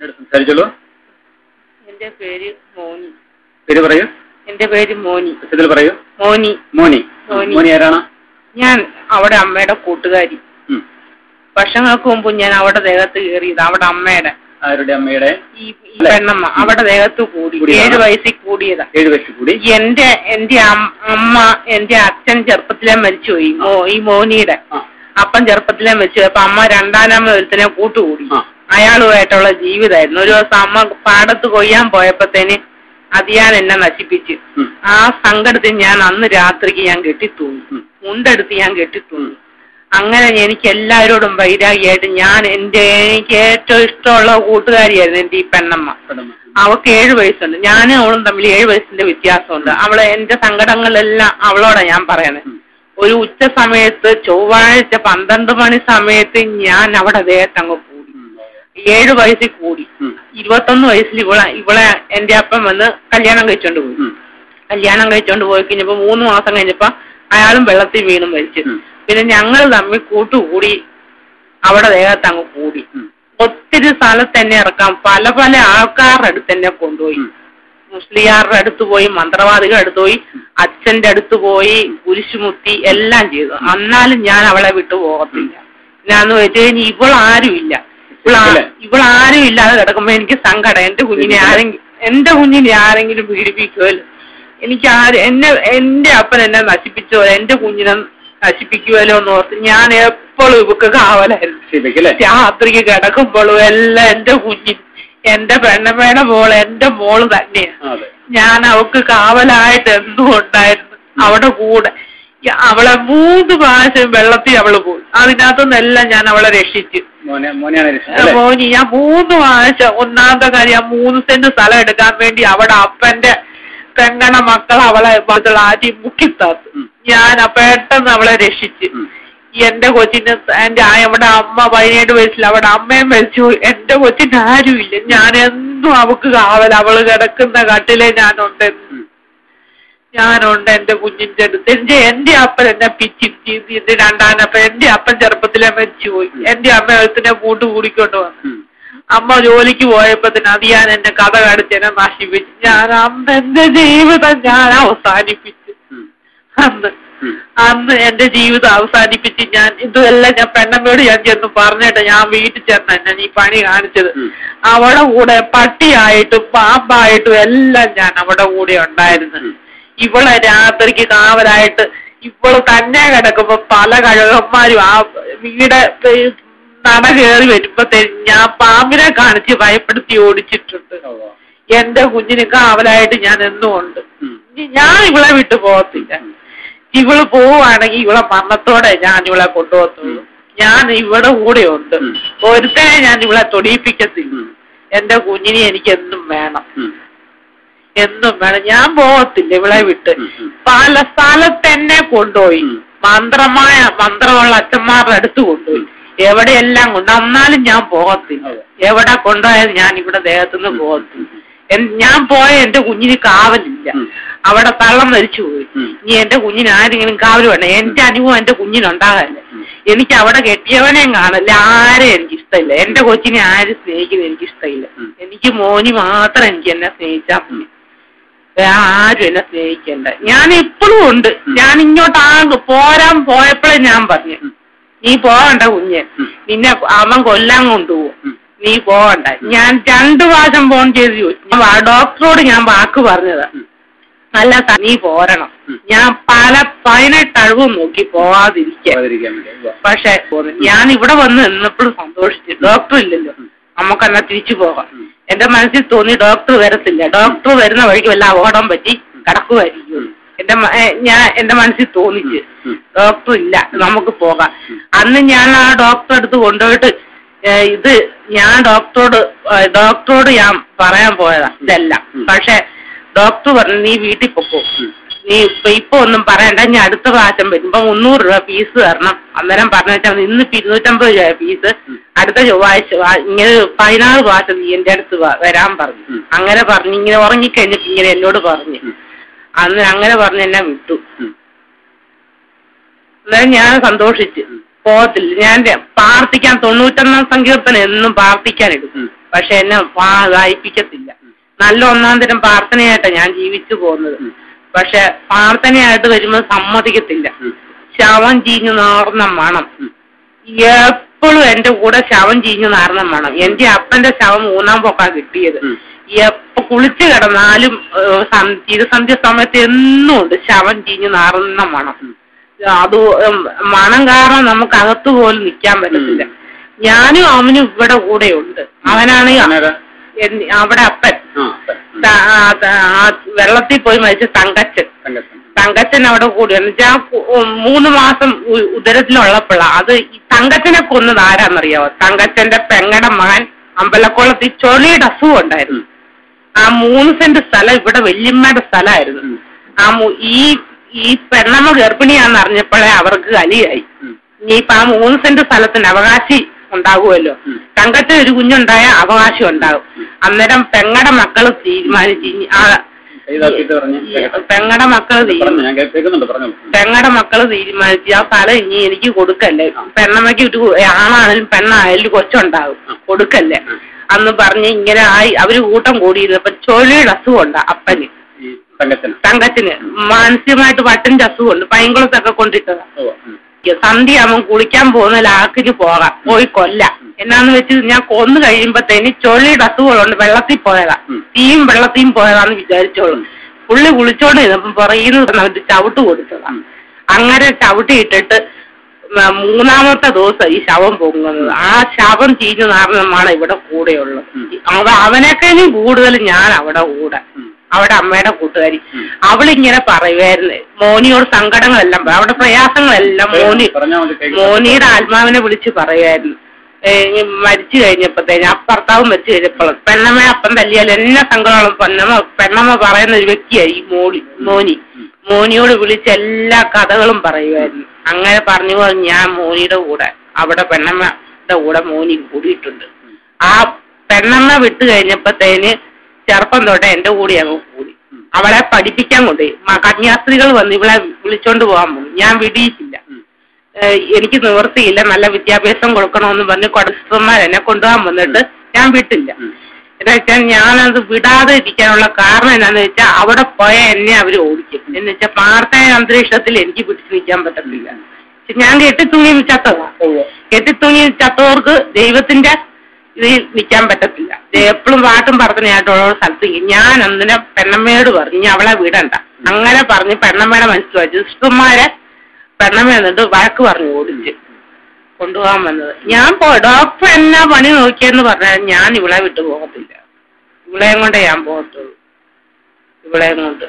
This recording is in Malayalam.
സംസാരിച്ചോളൂ. എന്റെ പേര് മോനി. പേര് പറയൂ. എന്റെ പേര് മോനി. പറയൂ. മോനി. മോനി. മോനി. ആരാണ്? ഞാൻ അവിടെ അമ്മയുടെ കൂട്ടുകാരി. വർഷങ്ങൾക്ക് മുമ്പ് ഞാൻ അവിടെ ദേഹത്ത് കയറിയത് അവിടെ അമ്മയുടെ. ആരുടെ അമ്മയുടെ? ഈ പെണ്ണമ്മ അവിടെ ദേഹത്ത് കൂടി? ഏഴ് വയസ്സിൽ കൂടിയതാ. ഏഴ് വയസ്സിൽ കൂടി? എന്റെ എന്റെ അമ്മ എന്റെ അച്ഛൻ ചെറുപ്പത്തിലെ മരിച്ചുപോയി. ഈ മോനിയുടെ. അപ്പം ചെറുപ്പത്തിലെ മരിച്ചു അപ്പൊ അമ്മ രണ്ടാനമ്മ ഒരുത്തനെ കൂട്ടുകൂടി. അയാളുമായിട്ടുള്ള ജീവിതമായിരുന്നു. ഒരു ദിവസം അമ്മ പാടത്ത് കൊയ്യാൻ പോയപ്പോഴത്തേന് അതിയാൻ എന്നെ നശിപ്പിച്ച്. ആ സങ്കടത്തിൽ ഞാൻ അന്ന് രാത്രിക്ക് ഞാൻ കെട്ടിത്തൂന്നു. മുണ്ടെടുത്ത് ഞാൻ കെട്ടിത്തൂന്നു അങ്ങനെ എനിക്ക് എല്ലാവരോടും വൈരാഗിയായിട്ട് ഞാൻ എന്റെ എനിക്ക് ഏറ്റവും ഇഷ്ടമുള്ള കൂട്ടുകാരിയായിരുന്നു എന്റെ ഈ പെണ്ണമ്മ. അവൾക്ക് ഏഴ് വയസ്സുണ്ട്. ഞാനും അവളും തമ്മിൽ ഏഴ് വയസ്സിന്റെ വ്യത്യാസമുണ്ട്. അവളെ എന്റെ സങ്കടങ്ങളെല്ലാം അവളോടാ ഞാൻ പറയണത് ഒരു ഉച്ച സമയത്ത് ചൊവ്വാഴ്ച പന്ത്രണ്ട് മണി സമയത്ത് ഞാൻ അവിടെ ദേഹത്തങ്ങ് ഉം. ഏഴ് വയസ്സിൽ കൂടി. ഇരുപത്തൊന്ന് വയസ്സിൽ ഇവളെ ഇവളെ എന്റെ അപ്പം വന്ന് കല്യാണം കഴിച്ചോണ്ട് പോയി. കല്യാണം കഴിച്ചോണ്ട് പോയി കഴിഞ്ഞപ്പോ മൂന്ന് മാസം കഴിഞ്ഞപ്പോ അയാളും വെള്ളത്തിൽ വീണും മരിച്ചു. പിന്നെ ഞങ്ങൾ തമ്മിൽ കൂട്ടുകൂടി അവിടെ ദേഹത്ത് അങ്ങ് കൂടി. ഒത്തിരി സ്ഥലത്ത് എന്നെ ഇറക്കാം പല പല ആൾക്കാരുടെ അടുത്ത് എന്നെ കൊണ്ടുപോയി. മുസ്ലിയാരുടെ അടുത്ത് പോയി മന്ത്രവാദികളുടെ അടുത്ത് പോയി അച്ഛന്റെ അടുത്ത് പോയി കുരിശുമുത്തി എല്ലാം ചെയ്തു. എന്നാലും ഞാൻ അവളെ വിട്ടു പോകത്തില്ല. ഞാൻ വെച്ച് കഴിഞ്ഞാൽ ഇവളാ ഇല്ലേ? ഇവളാരും ഇല്ലാതെ കിടക്കുമ്പോ എനിക്ക് സങ്കടം. എന്റെ കുഞ്ഞിനെ ആരെങ്കിലും എന്റെ കുഞ്ഞിനെ ആരെങ്കിലും പീഡിപ്പിക്കുമല്ലോ എനിക്ക് ആര് എന്നെ എന്റെ അപ്പൻ എന്നെ നശിപ്പിച്ചോ? എന്റെ കുഞ്ഞിനെ നശിപ്പിക്കുമല്ലോ എന്ന് ഓർത്ത് ഞാൻ എപ്പോഴും ഇവക്ക് കാവലായിരുന്നു. രാത്രിക്ക് കിടക്കുമ്പോഴും എല്ലാം എന്റെ കുഞ്ഞിന് എന്റെ പെണ്ണമ്മയുടെ മോൾ എന്റെ മോൾ തന്നെയാ. അതെ. ഞാൻ അവക്ക് കാവലായിട്ട് എന്നും ഉണ്ടായിരുന്നു. അവിടെ കൂടെ അവളെ മൂന്ന് പ്രാവശ്യം വെള്ളത്തിൽ അവൾ പോയി. അതിനകത്തുനിന്നെല്ലാം ഞാൻ അവളെ രക്ഷിച്ചു. മോനെ ഞാൻ മൂന്ന് പ്രാവശ്യം ഒന്നാമത്തെ കാര്യം മൂന്ന് സെന്റ് സ്ഥലം എടുക്കാൻ വേണ്ടി അവിടെ അപ്പന്റെ പെങ്ങണ മക്കൾ അവളെ ആദ്യം ആറ്റി മുക്കിത്താത്തു ഞാൻ പെട്ടെന്ന് അവളെ രക്ഷിച്ച്. എന്റെ കൊച്ചിന് എന്റെ അവിടെ അമ്മ പതിനേഴ് വയസ്സിൽ അവിടെ അമ്മയും മരിച്ചു. എന്റെ കൊച്ചിന് ആരുമില്ല ഞാൻ എന്നും അവക്ക് കാവൽ അവൾ കിടക്കുന്ന കട്ടിലെ ഞാനുണ്ട്. ഞാനുണ്ട് എന്റെ കുഞ്ഞിന്റെ അടുത്ത്. എന്റെ എന്റെ അപ്പൻ എന്നെ പിച്ചി ചീന്തി എന്റെ രണ്ടാനപ്പൻ എന്റെ അപ്പൻ ചെറുപ്പത്തിലെ മരിച്ചുപോയി എന്റെ അമ്മ എഴുത്തിനെ കൂട്ട് കൂടിക്കൊണ്ട് വന്നു. അമ്മ ജോലിക്ക് പോയപ്പോത്തിന് അത് ഞാൻ എന്റെ കഥ കടിച്ചെന്നെ നശിപ്പിച്ചു. ഞാൻ അന്ന് എന്റെ ജീവിതം ഞാൻ അവസാനിപ്പിച്ചു. അന്ന് അന്ന് എന്റെ ജീവിതം അവസാനിപ്പിച്ച് ഞാൻ ഇതെല്ലാം ഞാൻ പെണ്ണമ്മയോട് ഞാൻ ചെന്ന് പറഞ്ഞിട്ട് ഞാൻ വീട്ടിൽ ചെന്ന ഞാൻ ഈ പണി കാണിച്ചത്. അവിടെ കൂടെ പട്ടിയായിട്ടും പാമ്പായിട്ടും എല്ലാം ഞാൻ അവിടെ കൂടെ ഉണ്ടായിരുന്നു. ഇവളെ രാത്രിക്ക് കാവലായിട്ട് ഇവൾ തന്നെ കിടക്കുമ്പോ പല കഴകന്മാരും ആ വീട് നട കയറി വരുമ്പത്തേനും ഞാൻ പാമ്പിനെ കാണിച്ച് ഭയപ്പെടുത്തി ഓടിച്ചിട്ടുണ്ട്. എന്റെ കുഞ്ഞിന് കാവലായിട്ട് ഞാൻ എന്നും ഉണ്ട് ഞാൻ ഇവളെ വിട്ടു പോകത്തില്ല. ഇവൾ പോവാണെങ്കിൽ ഇവളെ മരണത്തോടെ ഞാൻ ഇവളെ കൊണ്ടുപോകത്തുള്ളൂ. ഞാൻ ഇവിടെ കൂടെ ഉണ്ട്. ഒരുത്തേ ഒരുത്തനെ ഞാൻ ഇവളെ തൊടിയിപ്പിക്കത്തില്ല. എന്റെ കുഞ്ഞിനെ എനിക്ക് എന്നും വേണം. എന്നും വേണം. ഞാൻ പോകത്തില്ല ഇവളെ വിട്ട്. പല സ്ഥലത്ത് എന്നെ കൊണ്ടുപോയി. മന്ത്രമായ മന്ത്രമുള്ള അച്ഛന്മാരുടെ അടുത്ത് കൊണ്ടുപോയി. എവിടെയെല്ലാം കൊണ്ട് എന്നാലും ഞാൻ പോകത്തില്ല. എവിടെ കൊണ്ടുപോയത് ഞാൻ ഇവിടെ ദേഹത്തുനിന്ന് പോകത്തില്ല. ഞാൻ പോയ എന്റെ കുഞ്ഞിന് കാവലില്ല. അവിടെ തള്ളം മരിച്ചു പോയി. ഇനി എന്റെ കുഞ്ഞിന് ആരെങ്കിലും കാവൽ വേണം എന്റെ അനുഭവം എന്റെ കുഞ്ഞിനുണ്ടാകാല്ല? എനിക്ക് അവിടെ കെട്ടിയവനെയും കാണില്ല. ആരെയും എനിക്ക് ഇഷ്ടമില്ല എന്റെ കൊച്ചിനെ ആരും സ്നേഹിക്കുന്നത് എനിക്ക് ഇഷ്ടമില്ല എനിക്ക് മോനി മാത്രം എനിക്ക് എന്നെ സ്നേഹിച്ചാൽ മതി. ആരും എന്നെ സ്നേഹിക്കണ്ട. ഞാൻ ഇപ്പോഴും ഉണ്ട്. ഞാൻ ഇങ്ങോട്ട് ആ പോരാൻ പോയപ്പോഴേ ഞാൻ പറഞ്ഞു. നീ പോവണ്ട കുഞ്ഞ്. നിന്നെ അവൻ കൊല്ലാൻ കൊണ്ടുപോകും. നീ പോവണ്ട ഞാൻ രണ്ടു പ്രാവശ്യം ഫോൺ ചെയ്ത് ചോദിച്ചു. ഡോക്ടറോട് ഞാൻ വാക്ക് പറഞ്ഞതാ. നല്ല അല്ല നീ പോരണം. ഞാൻ പല പതിനെട്ട് അഴിവും നോക്കി പോവാതിരിക്കാൻ. പക്ഷെ ഞാൻ ഇവിടെ വന്ന് നിന്നപ്പോഴും സന്തോഷിച്ചു. ഡോക്ടർ ഇല്ലല്ലോ. നമുക്കെന്നാ തിരിച്ചു പോകാം. എന്റെ മനസ്സിൽ തോന്നി ഡോക്ടർ വരത്തില്ല. ഡോക്ടർ വരുന്ന വഴിക്ക് വല്ല അപകടം പറ്റി കടക്കുമായിരിക്കും എന്റെ ഞാൻ എന്റെ മനസ്സിൽ തോന്നിച്ച് ഡോക്ടർ ഇല്ല നമുക്ക് പോകാം. അന്ന് ഞാൻ ആ ഡോക്ടർ അടുത്ത് കൊണ്ടുപോയിട്ട് ഇത് ഞാൻ ഡോക്ടറോട് ഡോക്ടറോട് ഞാൻ പറയാൻ പോയതാ ഇതെല്ലാം. പക്ഷെ ഡോക്ടർ പറഞ്ഞു നീ വീട്ടിൽ പൊക്കോ. നീ ഇപ്പൊ ഇപ്പൊ ഒന്നും പറയണ്ട. ഞാൻ അടുത്ത പ്രാവശ്യം വരുമ്പോ മുന്നൂറ് രൂപ ഫീസ് തരണം. അന്നേരം പറഞ്ഞു വെച്ചാൽ ഇന്ന് ഇപ്പൊ ഇരുന്നൂറ്റമ്പത് രൂപ ഫീസ് അടുത്ത ചൊവ്വാഴ്ച. ഇങ്ങനെ പതിനാറ് പ്രാവശ്യം നീ എന്റെ അടുത്ത് വരാൻ പറഞ്ഞു. അങ്ങനെ പറഞ്ഞു ഇങ്ങനെ ഉറങ്ങിക്കഴിഞ്ഞിട്ട് ഇങ്ങനെ എന്നോട് പറഞ്ഞു. അന്ന് അങ്ങനെ പറഞ്ഞ് എന്നെ വിട്ടു. അന്നേരം ഞാൻ സന്തോഷിച്ചു. പോകത്തില്ല. ഞാൻ പ്രാർത്ഥിക്കാൻ തൊണ്ണൂറ്റൊന്നാം സങ്കീർത്തനം എന്നും പ്രാർത്ഥിക്കാൻ എടുക്കും. പക്ഷെ എന്നെ വായിപ്പിക്കത്തില്ല. നല്ല ഒന്നാം തരം പ്രാർത്ഥനയായിട്ടാണ് ഞാൻ ജീവിച്ചു പോകുന്നത്. പക്ഷെ പ്രാർത്ഥനയായിട്ട് വരുമ്പോൾ സമ്മതിക്കത്തില്ല. ശവം ചീഞ്ഞു നാർന്ന മണം. എപ്പോഴും എന്റെ കൂടെ ശവം ചീഞ്ഞു നാർന്ന മണം എന്റെ അപ്പന്റെ ശവം മൂന്നാം പൊക്കാ കിട്ടിയത്. എപ്പൊ കുളിച്ചു കിടന്നാലും തിരുസന്ധ്യ സമയത്ത് എന്നും ഉണ്ട് ശവം ചീഞ്ഞു നാറുന്ന മണം. അത് മണം കാരണം നമുക്ക് അകത്ത് പോലും നിൽക്കാൻ പറ്റത്തില്ല. ഞാനും അവനും ഇവിടെ കൂടെ ഉണ്ട് അവനാണ് അവിടെ അപ്പൻ. വെള്ളത്തിൽ പോയി മരിച്ച തങ്കച്ചൻ. തങ്കച്ചൻ. അവിടെ കൂടി. എന്നുവെച്ചാ മൂന്ന് മാസം ഉദരത്തിലുള്ളപ്പോഴാ. അത് ഈ തങ്കച്ചനെ കൊന്നത് ആരാന്നറിയാവോ? തങ്കച്ചന്റെ പെങ്ങടെ മകൻ അമ്പലക്കുളത്തിൽ ചൊളിയുടെ അസുഖം ഉണ്ടായിരുന്നു. ആ മൂന്ന് സെന്റ് സ്ഥലം ഇവിടെ വല്യമ്മയുടെ സ്ഥലമായിരുന്നു. ആ ഈ ഈ പെണ്ണമ്മ ഗർഭിണിയാന്ന് അറിഞ്ഞപ്പോഴേ അവർക്ക് കലിയായി. ഇനിയിപ്പൊ ആ മൂന്ന് സെന്റ് സ്ഥലത്തിന് അവകാശി ഉണ്ടാകുമല്ലോ തങ്കത്തെ തങ്കച്ചൻ ഒരു കുഞ്ഞുണ്ടായ അവകാശം ഉണ്ടാകും അന്നേരം പെങ്ങടെ മക്കൾ തീരുമാനിച്ച് പെങ്ങടെ പറഞ്ഞു പെങ്ങടെ മക്കൾ തീരുമാനിച്ചു ആ സ്ഥലം ഇനി എനിക്ക് കൊടുക്കല്ലേ? പെണ്ണമ്മയ്ക്ക് ഒരു ആണാണെങ്കിലും പെണ്ണായാലും കൊച്ചുണ്ടാകും കൊടുക്കല്ലേ? അന്ന് പറഞ്ഞ് ഇങ്ങനെ ആയി അവർ കൂട്ടം കൂടിയിരുന്നപ്പോ ചൊലിയുടെ അസുഖമുണ്ട് അപ്പന്. തങ്കത്തിന് മാനസികമായിട്ട് വട്ടിന്റെ അസുഖമുണ്ട്. പൈങ്കുളത്തൊക്കെ കൊണ്ടിട്ടതാ. സന്ധ്യ അവൻ കുളിക്കാൻ പോകുന്ന ലാക്കിന് പോകാം. പോയി കൊല്ല. എന്നാന്ന് വെച്ച് ഞാൻ കൊന്നു കഴിയുമ്പത്തേന് ചൊള്ളിയുടെ അസുഖമുണ്ട് വെള്ളത്തിൽ പോയതാ. തീയും വെള്ളത്തിയും പോയതാന്ന് വിചാരിച്ചോളൂ. പുള്ളി കുളിച്ചോണ്ട് ഇരുന്നപ്പം പുറകിന്ന് അവന്റെ ചവിട്ട് കൊടുത്തതാ. ഉം. അങ്ങനെ ചവിട്ടിയിട്ടിട്ട് മൂന്നാമത്തെ ദിവസം ഈ ശവം പൊങ്ങുന്നത്. ആ ശവം ചീഞ്ഞു നാരണമാണ് ഇവിടെ കൂടെയുള്ളത് അവനേക്കാളും കൂടുതൽ ഞാൻ അവിടെ കൂടെ. അവിടെ അമ്മയുടെ കൂട്ടുകാരി. അവളിങ്ങനെ പറയുമായിരുന്നു മോനിയോട് സങ്കടങ്ങളെല്ലാം. അവിടെ പ്രയാസങ്ങളെല്ലാം മോനി മോനിയുടെ ആത്മാവിനെ വിളിച്ച് പറയുമായിരുന്നു മരിച്ചു കഴിഞ്ഞപ്പോഴത്തേന് ആ ഭർത്താവ് മരിച്ചു കഴിഞ്ഞപ്പോൾ പെണ്ണമ്മ അപ്പം തല്ലിയാൽ എല്ലാ സങ്കടങ്ങളും പെണ്ണമ്മ പെണ്ണമ്മ പറയുന്ന ഒരു വ്യക്തിയായി ഈ മോളി മോനി. മോനിയോട് വിളിച്ച് എല്ലാ കഥകളും പറയുമായിരുന്നു അങ്ങനെ പറഞ്ഞു ഞാൻ മോനിയുടെ കൂടെ അവിടെ പെണ്ണമ്മയുടെ കൂടെ മോനി കൂടിയിട്ടുണ്ട്. ആ പെണ്ണമ്മ വിട്ടു കഴിഞ്ഞപ്പോഴത്തേന് ചെറുപ്പം തൊട്ടേ എന്റെ കൂടെ അങ്ങ് കൂടി. അവളെ പഠിപ്പിക്കാൻ കൊണ്ടുപോയി കന്യാസ്ത്രീകൾ വന്ന് ഇവളെ വിളിച്ചോണ്ട് പോകാൻ പോകും ഞാൻ വിടിയിട്ടില്ല എനിക്ക് നിവൃത്തിയില്ല നല്ല വിദ്യാഭ്യാസം കൊടുക്കണമെന്ന് പറഞ്ഞ് കൊടസ്റ്റർമാർ എന്നെ കൊണ്ടുപോകാൻ വന്നിട്ട് ഞാൻ വിട്ടില്ല. എന്നുവെച്ചാൽ എന്ന് വെച്ചാൽ ഞാനത് വിടാതെ ഇരിക്കാനുള്ള കാരണം എന്താന്ന് വെച്ചാൽ അവിടെ പോയ എന്നെ അവർ ഓടിക്കും. എന്ന് വെച്ചാൽ പ്രാർത്ഥന അന്തരീക്ഷത്തിൽ എനിക്ക് പിടിച്ചു നിൽക്കാൻ പറ്റത്തില്ല. ഞാൻ കെട്ടിത്തൂങ്ങി ചത്തതാ. കെട്ടിത്തൂങ്ങി ചത്തവർക്ക് ദൈവത്തിന്റെ ഇതിൽ നിൽക്കാൻ പറ്റത്തില്ല. എപ്പോഴും പാട്ടും പ്രാർത്ഥനയായിട്ടുള്ള സ്ഥലത്ത് നിൽക്കും. ഞാൻ അന്നിനെ പെണ്ണമ്മയോട് പറഞ്ഞു "ഇനി അവളെ വിടണ്ട. അങ്ങനെ പറഞ്ഞ് പെണ്ണമ്മയുടെ മനസ്സിലാക്കി സിസ്റ്റർമാരെ പെണ്ണമ്മ എന്നിട്ട് വഴക്ക് പറഞ്ഞു ഓടിച്ച് കൊണ്ടുപോകാൻ വന്നത്. ഞാൻ പോ ഡോക്ടർ എന്നാ പണി നോക്കിയെന്ന് പറഞ്ഞാൽ ഞാൻ ഇവളെ വിട്ടു പോകത്തില്ല. ഇവളെയും കൊണ്ടേ ഞാൻ പോകത്തുള്ളൂ. ഇവളെയും കൊണ്ട്.